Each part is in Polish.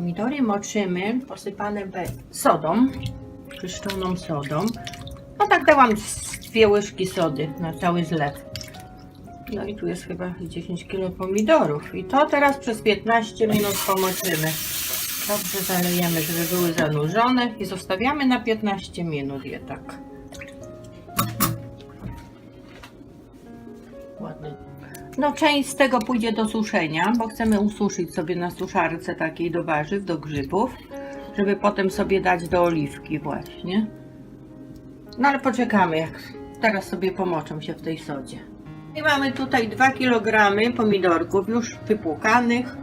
Pomidory moczymy, posypane sodą, czyszczoną sodą. No tak dałam dwie łyżki sody na cały zlew. No i tu jest chyba 10 kg pomidorów. I to teraz przez 15 minut pomoczymy. Dobrze zalejemy, żeby były zanurzone i zostawiamy na 15 minut je tak. Ładnie. No część z tego pójdzie do suszenia, bo chcemy ususzyć sobie na suszarce takiej do warzyw, do grzybów, żeby potem sobie dać do oliwki właśnie. No ale poczekamy, jak teraz sobie pomoczą się w tej sodzie. I mamy tutaj 2 kg pomidorków już wypłukanych,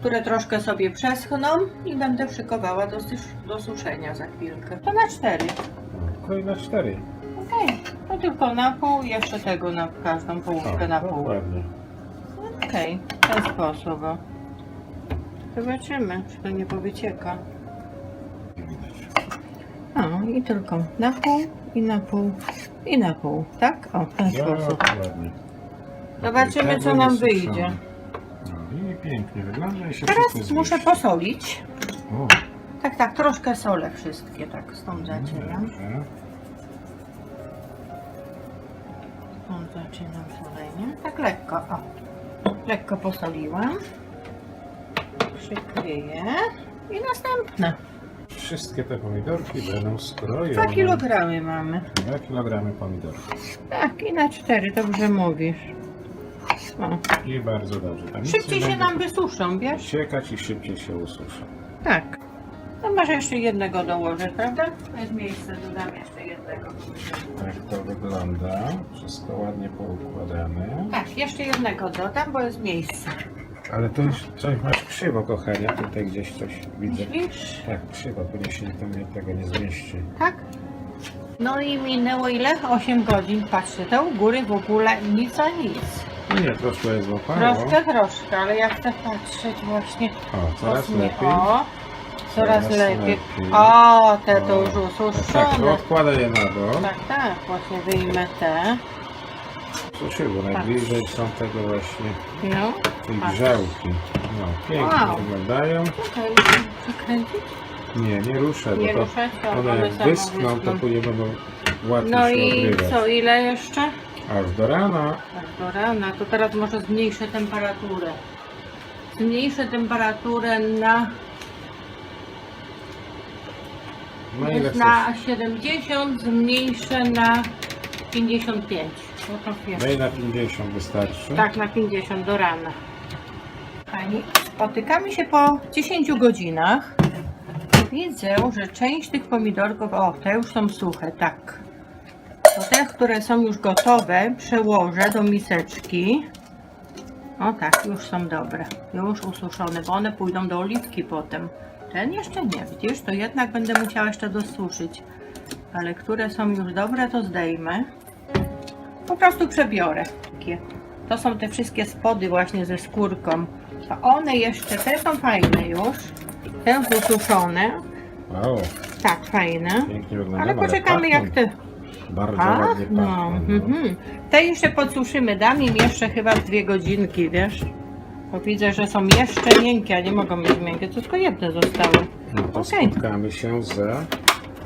które troszkę sobie przeschną i będę szykowała do, do suszenia za chwilkę. To na 4. Kolejna cztery. Okej, to tylko na pół, jeszcze tego na każdą połówkę na pół. Dokładnie. Okej, w ten sposób. o. Zobaczymy, czy to nie powycieka. Nie widać. O, i tylko na pół, i na pół, i na pół, tak? O, w ten sposób. Dokładnie. Zobaczymy, co nam wyjdzie. No i pięknie wygląda i się wszystko Teraz muszę zmieści. posolić. O, Tak, tak, troszkę solę wszystkie, tak, stąd zaczynam. dobrze. Zaczynam solenie. Tak lekko, o. Lekko posoliłam. Przykryję. I następne. Wszystkie te pomidorki będą skrojone. 2 kg mamy. 2 kg pomidorów. Tak, i na 4, dobrze mówisz. O. I bardzo dobrze. Tam nic Szybciej nie się będzie nam wysuszą, wiesz? Ciekać i szybciej się ususzą. Tak. Może jeszcze jednego dołożę, prawda? To jest miejsce, dodam jeszcze jednego. Tak to wygląda. Wszystko ładnie poukładane. Tak, jeszcze jednego dodam, bo jest miejsce. Ale to już coś masz krzywo, kochanie. Tutaj gdzieś coś widzę. Myślisz? Tak, krzywo, bo się tam nie- tego nie zmieści. Tak? No i minęło ile? 8 godzin. Patrzcie, te u góry w ogóle nic a nic. No nie, troszkę jest złapało. Troszkę, troszkę, ale jak chcę patrzeć właśnie... O, coraz lepiej. O, coraz lepiej. O, te to O. już Tak, to ususzone. odkładaj je na bok. Tak, tak, właśnie wyjmę te. Suszyło, najbliżej są tego właśnie No. tej Tak. grzałki. No, pięknie Wow. wyglądają. Przekręcić. Nie, nie ruszę, Nie bo to one jak wyschną, to wyschną. później będą łatwiej No się i co, ile jeszcze? Aż do rana. Do rana, to teraz może zmniejszę temperaturę. Zmniejszę temperaturę na, No ile chcesz? na 70, zmniejszę na 55. Bo to. Daj na 50 wystarczy. Tak, na 50 do rana. Pani, spotykamy się po 10 godzinach. Widzę, że część tych pomidorków, o, te już są suche, tak. To te, które są już gotowe, przełożę do miseczki. O tak, już są dobre. Już ususzone, bo one pójdą do oliwki potem. Ten jeszcze nie, widzisz, to jednak będę musiała jeszcze dosuszyć. Ale które są już dobre, to zdejmę. Po prostu przebiorę. Takie. To są te wszystkie spody właśnie ze skórką. A one jeszcze, te są fajne już. Te już ususzone. Wow, Tak, fajne. pięknie wyglądają. Ale poczekamy jak te Bardzo Ach, ładnie pachną. no. mhm. Te jeszcze podsuszymy, dam im jeszcze chyba dwie godzinki, wiesz? Bo widzę, że są jeszcze miękkie, a nie mogą być miękkie, to tylko jedne zostały. No to Okej. spotkamy się za,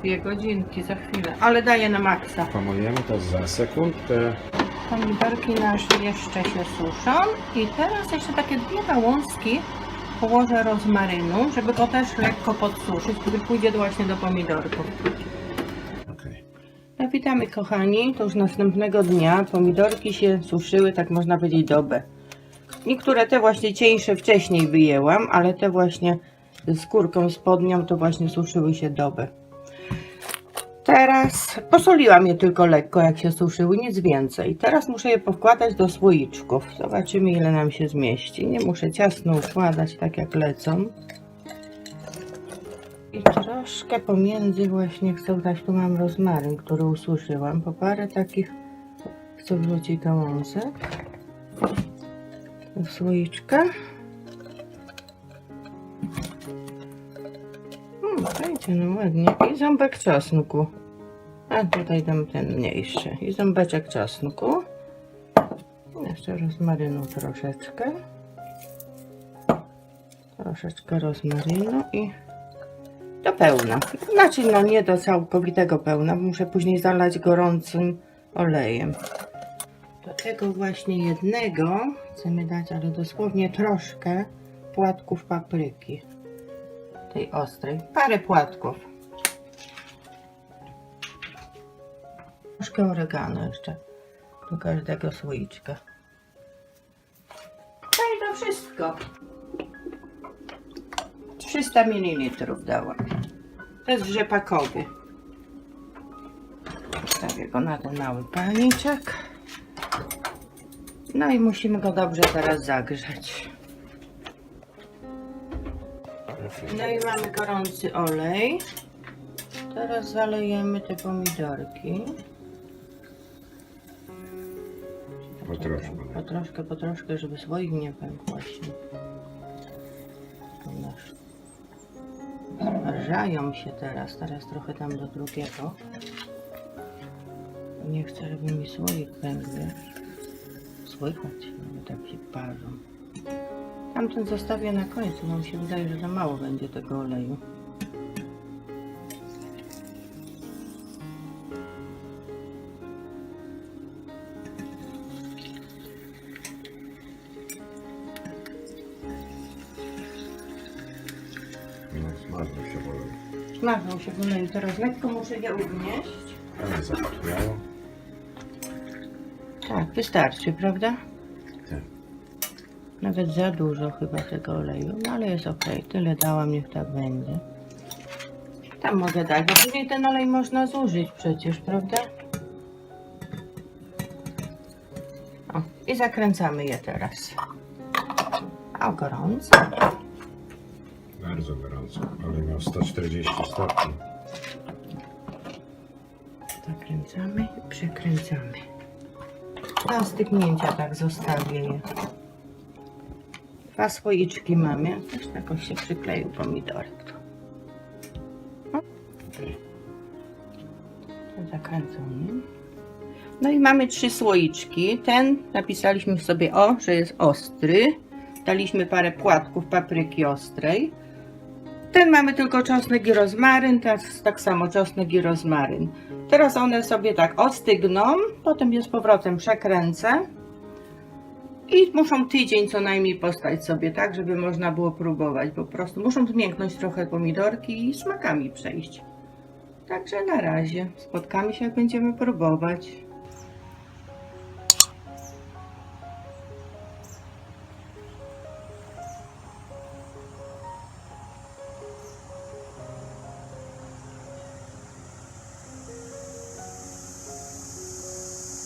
Dwie godzinki za chwilę, ale daję na maksa. po mojemu to za sekundkę. Pomidorki nasze jeszcze się suszą i teraz jeszcze takie dwie gałązki położę rozmarynu, żeby go też lekko podsuszyć, który pójdzie właśnie do pomidorków. Okej. No, witamy kochani, to już następnego dnia pomidorki się suszyły, tak można powiedzieć, dobę. Niektóre te właśnie cieńsze wcześniej wyjęłam, ale te właśnie z skórką spodnią to właśnie suszyły się dobę. Teraz posoliłam je tylko lekko, jak się suszyły, nic więcej. Teraz muszę je powkładać do słoiczków. Zobaczymy, ile nam się zmieści. Nie muszę ciasno układać, tak jak lecą. I troszkę pomiędzy właśnie chcę dać, tu mam rozmaryn, który ususzyłam, po parę takich chcę wrzucić gałązek do słoiczka. Wejdzie no ładnie. I ząbek czosnku. A tutaj dam ten mniejszy. I ząbeczek czosnku. Jeszcze rozmarynu troszeczkę. troszeczkę rozmarynu i do pełna. Znaczy, no nie do całkowitego pełna, muszę później zalać gorącym olejem. Do tego właśnie jednego chcemy dać, ale dosłownie troszkę płatków papryki. Tej ostrej. Parę płatków. Troszkę oregano jeszcze do każdego słoiczka. No i to wszystko. 300 ml dałam. To jest rzepakowy. Wstawię go na ten mały palniczek. No i musimy go dobrze teraz zagrzać. No i mamy gorący olej. Teraz zalejemy te pomidorki. Po troszkę. Po troszkę, po troszkę, żeby słoik nie pękł właśnie. Rżają się teraz, teraz trochę tam do drugiego. Nie chcę, żeby mi słoik pękł. wiesz? Słychać, ale tak się parzą. Tamten zostawię na końcu, bo mi się wydaje, że za mało będzie tego oleju. No, smażą się wolą. Smażą się w oleju, teraz lekko muszę je ugnieść. Ale zapachniało. Tak, wystarczy, prawda? Tak. Nawet za dużo chyba tego oleju, no ale jest ok. Tyle dałam, niech tak będzie. Tam mogę dać, bo później ten olej można zużyć przecież, prawda? O, i zakręcamy je teraz. A gorąco. Bardzo gorąco. Ale miał 140 stopni. Zakręcamy i przekręcamy. Do stygnięcia tak zostawię je. Dwa słoiczki mamy. Też jakoś się przykleił pomidorek tu. Zakręcony. No i mamy trzy słoiczki. Ten napisaliśmy sobie o, że jest ostry. Daliśmy parę płatków papryki ostrej. Ten mamy tylko czosnek i rozmaryn, teraz tak samo czosnek i rozmaryn. Teraz one sobie tak ostygną, potem je z powrotem przekręcę. I muszą tydzień co najmniej postać sobie tak, żeby można było próbować. Po prostu muszą zmięknąć trochę pomidorki i smakami przejść. Także na razie. Spotkamy się, jak będziemy próbować.